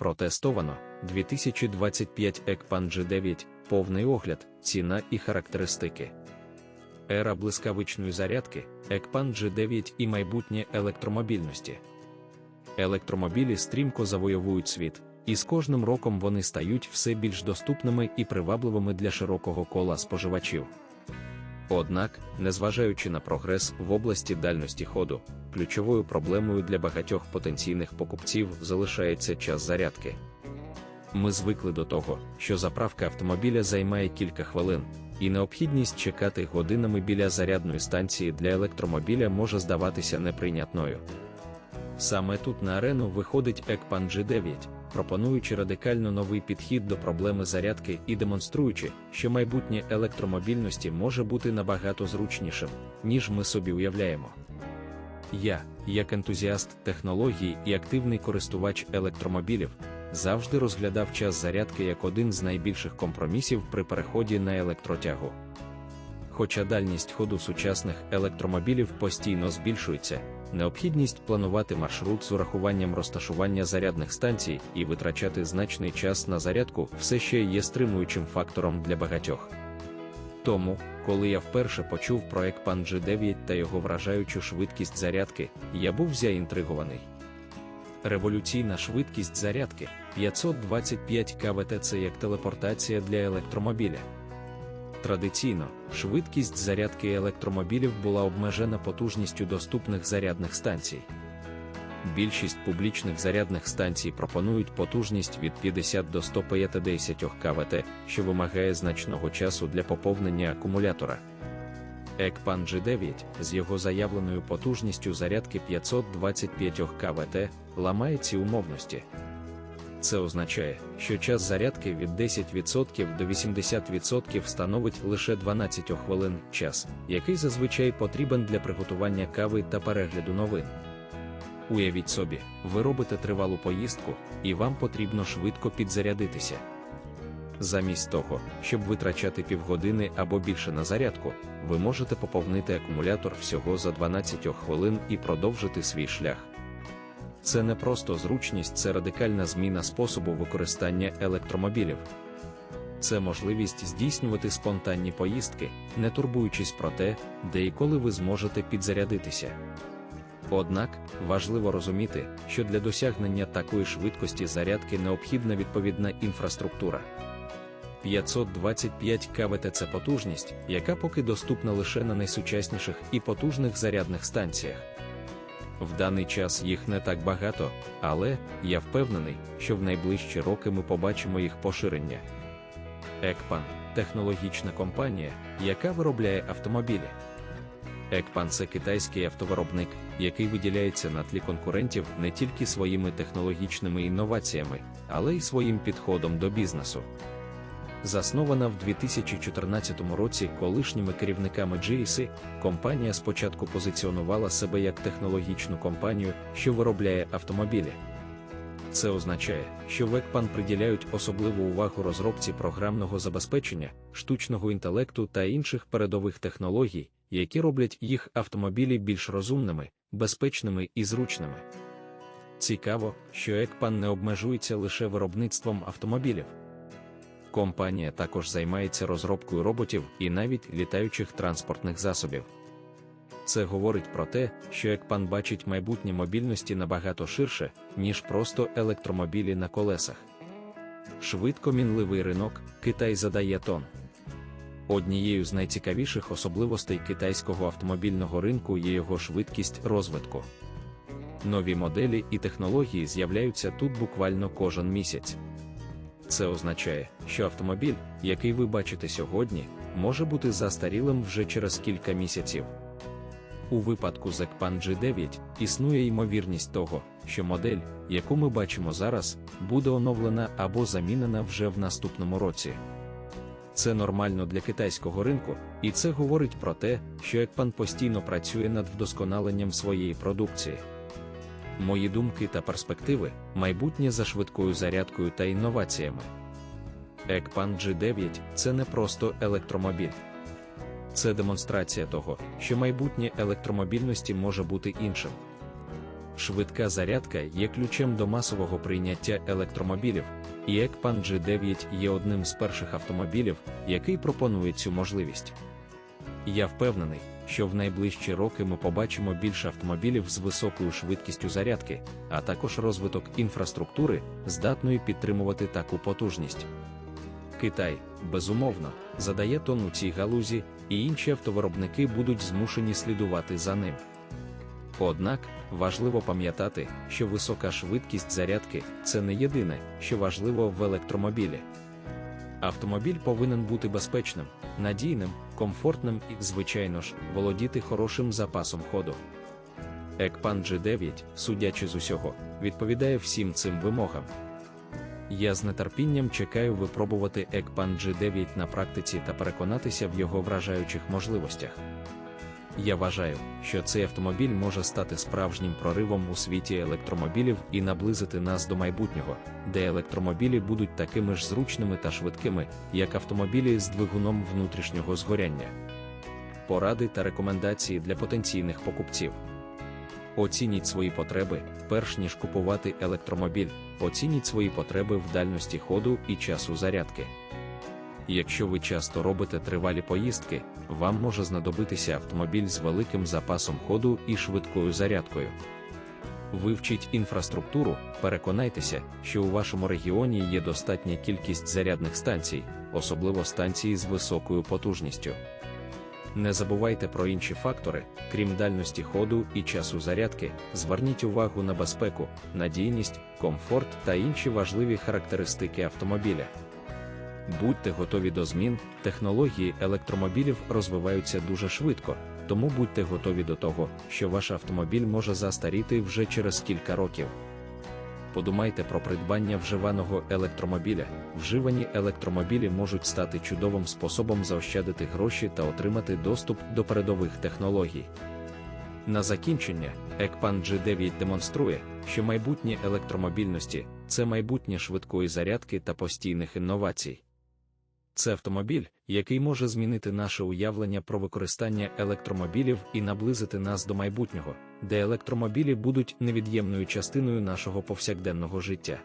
Протестовано 2025 Екпан G9, повний огляд, ціна і характеристики. Ера блискавичної зарядки, Екпан G9 і майбутнє електромобільності. Електромобілі стрімко завойовують світ, і з кожним роком вони стають все більш доступними і привабливими для широкого кола споживачів. Однак, незважаючи на прогрес в області дальності ходу, ключовою проблемою для багатьох потенційних покупців залишається час зарядки. Ми звикли до того, що заправка автомобіля займає кілька хвилин, і необхідність чекати годинами біля зарядної станції для електромобіля може здаватися неприйнятною. Саме тут на арену виходить Екпан G9, пропонуючи радикально новий підхід до проблеми зарядки і демонструючи, що майбутнє електромобільності може бути набагато зручнішим, ніж ми собі уявляємо. Я, як ентузіаст технології і активний користувач електромобілів, завжди розглядав час зарядки як один з найбільших компромісів при переході на електротягу. Хоча дальність ходу сучасних електромобілів постійно збільшується, необхідність планувати маршрут з урахуванням розташування зарядних станцій і витрачати значний час на зарядку все ще є стримуючим фактором для багатьох. Тому, коли я вперше почув про Екпан G9 та його вражаючу швидкість зарядки, я був заінтригований. Революційна швидкість зарядки 525 кВт це як телепортація для електромобіля. Традиційно, швидкість зарядки електромобілів була обмежена потужністю доступних зарядних станцій. Більшість публічних зарядних станцій пропонують потужність від 50 до 150 кВт, що вимагає значного часу для поповнення акумулятора. Екпан G9 з його заявленою потужністю зарядки 525 КВт ламає ці умовності. Це означає, що час зарядки від 10% до 80% становить лише 12 хвилин час, який зазвичай потрібен для приготування кави та перегляду новин. Уявіть собі, ви робите тривалу поїздку, і вам потрібно швидко підзарядитися. Замість того, щоб витрачати півгодини або більше на зарядку, ви можете поповнити акумулятор всього за 12 хвилин і продовжити свій шлях. Це не просто зручність, це радикальна зміна способу використання електромобілів. Це можливість здійснювати спонтанні поїздки, не турбуючись про те, де і коли ви зможете підзарядитися. Однак важливо розуміти, що для досягнення такої швидкості зарядки необхідна відповідна інфраструктура. 525 КВТ це потужність, яка поки доступна лише на найсучасніших і потужних зарядних станціях. В даний час їх не так багато, але я впевнений, що в найближчі роки ми побачимо їх поширення. Екпан технологічна компанія, яка виробляє автомобілі. Екпан це китайський автовиробник, який виділяється на тлі конкурентів не тільки своїми технологічними інноваціями, але й своїм підходом до бізнесу. Заснована в 2014 році колишніми керівниками GSI, компанія спочатку позиціонувала себе як технологічну компанію, що виробляє автомобілі. Це означає, що в Екпан приділяють особливу увагу розробці програмного забезпечення, штучного інтелекту та інших передових технологій, які роблять їх автомобілі більш розумними, безпечними і зручними. Цікаво, що Екпан не обмежується лише виробництвом автомобілів. Компанія також займається розробкою роботів і навіть літаючих транспортних засобів. Це говорить про те, що Екпан бачить майбутнє мобільності набагато ширше, ніж просто електромобілі на колесах. Швидко мінливий ринок Китай задає тон. Однією з найцікавіших особливостей китайського автомобільного ринку є його швидкість розвитку. Нові моделі і технології з'являються тут буквально кожен місяць. Це означає, що автомобіль, який ви бачите сьогодні, може бути застарілим вже через кілька місяців. У випадку Екпан G9 існує ймовірність того, що модель, яку ми бачимо зараз, буде оновлена або замінена вже в наступному році. Це нормально для китайського ринку, і це говорить про те, що Екпан постійно працює над вдосконаленням своєї продукції. Мої думки та перспективи майбутнє за швидкою зарядкою та інноваціями. Екпан G9 це не просто електромобіль. Це демонстрація того, що майбутнє електромобільності може бути іншим. Швидка зарядка є ключем до масового прийняття електромобілів, і Екпан G9 є одним з перших автомобілів, який пропонує цю можливість. Я впевнений, що в найближчі роки ми побачимо більше автомобілів з високою швидкістю зарядки, а також розвиток інфраструктури, здатної підтримувати таку потужність. Китай, безумовно, задає тон у цій галузі, і інші автовиробники будуть змушені слідувати за ним. Однак важливо пам'ятати, що висока швидкість зарядки це не єдине, що важливо в електромобілі. Автомобіль повинен бути безпечним, надійним, комфортним і, звичайно ж, володіти хорошим запасом ходу. Екпан G9, судячи з усього, відповідає всім цим вимогам. Я з нетерпінням чекаю випробувати Екпан G9 на практиці та переконатися в його вражаючих можливостях. Я вважаю, що цей автомобіль може стати справжнім проривом у світі електромобілів і наблизити нас до майбутнього, де електромобілі будуть такими ж зручними та швидкими, як автомобілі з двигуном внутрішнього згоряння. Поради та рекомендації для потенційних покупців. Оцініть свої потреби, перш ніж купувати електромобіль, оцініть свої потреби в дальності ходу і часу зарядки. Якщо ви часто робите тривалі поїздки, вам може знадобитися автомобіль з великим запасом ходу і швидкою зарядкою. Вивчіть інфраструктуру, переконайтеся, що у вашому регіоні є достатня кількість зарядних станцій, особливо станції з високою потужністю. Не забувайте про інші фактори, крім дальності ходу і часу зарядки, зверніть увагу на безпеку, надійність, комфорт та інші важливі характеристики автомобіля. Будьте готові до змін, технології електромобілів розвиваються дуже швидко, тому будьте готові до того, що ваш автомобіль може застаріти вже через кілька років. Подумайте про придбання вживаного електромобіля. Вживані електромобілі можуть стати чудовим способом заощадити гроші та отримати доступ до передових технологій. На закінчення, Екпан G9 демонструє, що майбутнє електромобільності це майбутнє швидкої зарядки та постійних інновацій. Це автомобіль, який може змінити наше уявлення про використання електромобілів і наблизити нас до майбутнього, де електромобілі будуть невід'ємною частиною нашого повсякденного життя.